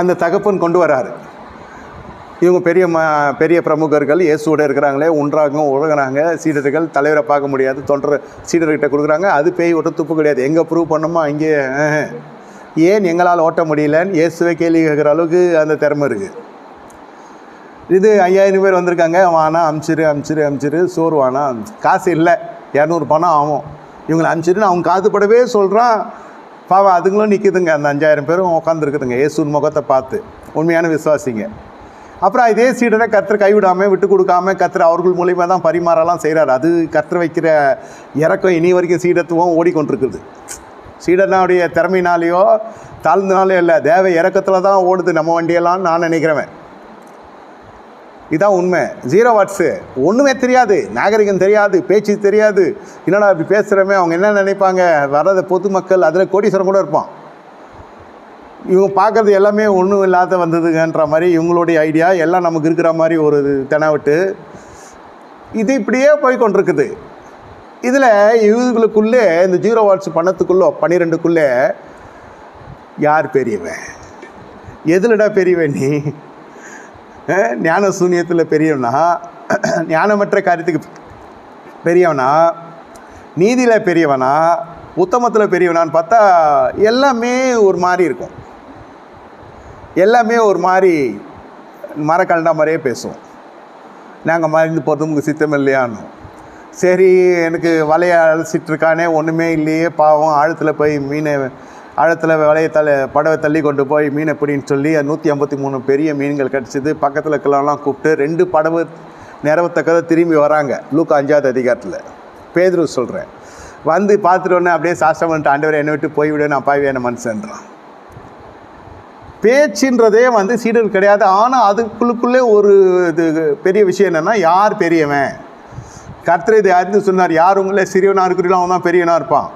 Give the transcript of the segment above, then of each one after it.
அந்த தகப்பன் கொண்டு வராரு. இவங்க பெரிய ம பெரிய பிரமுகர்கள் இயேசுவோட இருக்கிறாங்களே ஒன்றாக உலகிறாங்க சீடர்கள் தலைவரை பார்க்க முடியாது தொண்டர் சீடர்கிட்ட கொடுக்குறாங்க. அது பேய் விட்டு துப்பு கிடையாது. எங்கே ப்ரூவ் பண்ணணுமோ அங்கே ஏன் எங்களால் ஓட்ட முடியலன்னு இயேசுவை கேள்வி கேட்குற அளவுக்கு அந்த திறமை இருக்குது இது ஐயாயிரம் பேர் வந்திருக்காங்க. வானா அமிச்சிரு அமிச்சிரு அமிச்சிரு சோறு வானா காசு இல்லை. இரநூறு பணம் ஆகும். இவங்களை அமிச்சிருன்னு அவங்க காதுபடவே சொல்கிறான் பாவம் அதுங்களும் நிற்குதுங்க அந்த அஞ்சாயிரம் பேரும் உட்காந்துருக்குதுங்க இயேசுன் முகத்தை பார்த்து. உண்மையான விசுவாசிங்க. அப்புறம் இதே சீடரை கத்தர் கைவிடாமல் விட்டு கொடுக்காம கத்தர் அவர்கள் மூலியமாக தான் பரிமாறலாம் செய்கிறார் அது கத்தர் வைக்கிற இறக்கம் இனி வரைக்கும் சீடத்துவம் ஓடிக்கொண்டிருக்குது. சீடனாவுடைய திறமையினாலேயோ தாழ்ந்தனாலேயோ இல்லை. தேவை இறக்கத்தில் தான் ஓடுது. நம்ம வண்டியெல்லாம் நான் நினைக்கிறவன். இதான் உண்மை. ஜீரோ வாட்ஸு ஒன்றுமே தெரியாது. நாகரிகம் தெரியாது. பேச்சு தெரியாது. என்னடா இப்படி பேசுகிறோமே அவங்க என்ன நினைப்பாங்க? வர்றது பொதுமக்கள் அதில் கோடீஸ்வரம் கூட இருப்பான். இவங்க பார்க்குறது எல்லாமே ஒன்றும் இல்லாத வந்ததுங்கன்ற மாதிரி இவங்களுடைய ஐடியா எல்லாம் நமக்கு இருக்கிற மாதிரி ஒரு தெனாவட்டு இது இப்படியே போய் கொண்டிருக்குது இதில் இவங்களுக்குள்ளே இந்த ஜீரோ வாட்ஸ் பணத்துக்குள்ளே பன்னிரெண்டுக்குள்ளே யார் பெரியவன்? எதுலடா பெரியவன் நீ? ஞான சூன்யத்தில் பெரியவனா? ஞானமற்ற காரியத்துக்கு பெரியவனா? நீதியில் பெரியவனா? உத்தமத்தில் பெரியவனான்னு பார்த்தா எல்லாமே ஒரு மாதிரி இருக்கும். எல்லாமே ஒரு மாதிரி மரக்கல்டா மாதிரியே பேசுவோம். நாங்கள் மறைந்து போகிறது உங்களுக்கு சித்தம் இல்லையான்னு சரி எனக்கு வலையை அழைச்சிட்ருக்கானே ஒன்றுமே இல்லையே பாவம் ஆழத்தில் போய் மீனை ஆழத்தில் வலையை தள்ள படவை தள்ளி கொண்டு போய் மீன் எப்படின்னு சொல்லி நூற்றி ஐம்பத்தி மூணு பெரிய மீன்கள் கிடச்சிது. பக்கத்தில் இருக்கிறவங்களாம் கூப்பிட்டு ரெண்டு படவு நிறவத்தக்கதை திரும்பி வராங்க. லூக்கா அஞ்சாவது அதிகாரத்தில். பேதுரு சொல்கிறேன் வந்து பார்த்துட்டோன்னே அப்படியே சாஸ்திரம் பண்ணிட்டு ஆண்டவரை என்னை விட்டு போய்விடு நான் பாய்வேன மனுஷன்றான். பேச்சுன்றதே வந்து சீடர் கிடையாது. ஆனால் அதுக்குள்ளுக்குள்ளே ஒரு இது பெரிய விஷயம் என்னென்னா யார் பெரியவன்? கர்த்தரை இதை அறிந்து சொன்னார் யார் உங்களே சிறியவனாக இருக்கிறீங்களோ அவன் தான் பெரியவனாக இருப்பான்.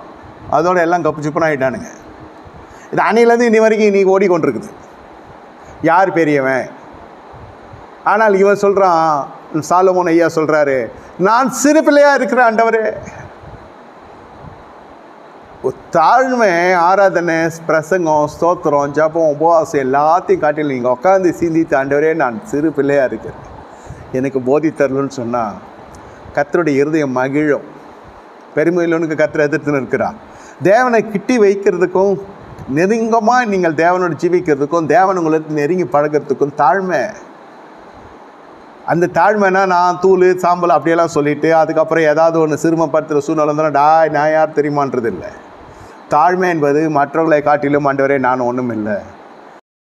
அதோட எல்லாம் கப்பு சிப்பனாக ஆகிட்டானுங்க இது அணையிலேருந்து இன்னி வரைக்கும் இன்னைக்கு ஓடிக்கொண்டிருக்குது. யார் பெரியவன்? ஆனால் இவன் சொல்கிறான் சாலமோன் ஐயா சொல்கிறாரு நான் சிறு பிள்ளையாக இருக்கிறேன் ஆண்டவர். தாழ்மை ஆராதனை பிரசங்கம் ஸ்தோத்திரம் ஜபம் உபவாசம் எல்லாத்தையும் காட்டில் நீங்கள் உட்காந்து சிந்தித்த ஆண்டவரே நான் சிறு பிள்ளையாக இருக்கிறேன். எனக்கு போதி தரலுன்னு சொன்னால் கத்தருடைய இருதயம் மகிழும். பெருமையிலனுக்கு கத்தரை எதிர்த்துன்னு இருக்கிறான் தேவனை கிட்டி வைக்கிறதுக்கும் நெருங்கமாக நீங்கள் தேவனோடு ஜீவிக்கிறதுக்கும் தேவன் உங்களுக்கு நெருங்கி பழகிறதுக்கும் தாழ்மை. அந்த தாழ்மைனா நான் தூள் சாம்பல் அப்படியெல்லாம் சொல்லிட்டு அதுக்கப்புறம் ஏதாவது ஒன்று சிறுமப்படுத்துகிற சூழ்நிலை இருந்தாலும் டாய் நான் யார் தெரியுமான்றது இல்லை தாழ்மை என்பது மற்றவர்களை காட்டிலும் ஆண்டவரே நான் ஒன்றும் இல்லை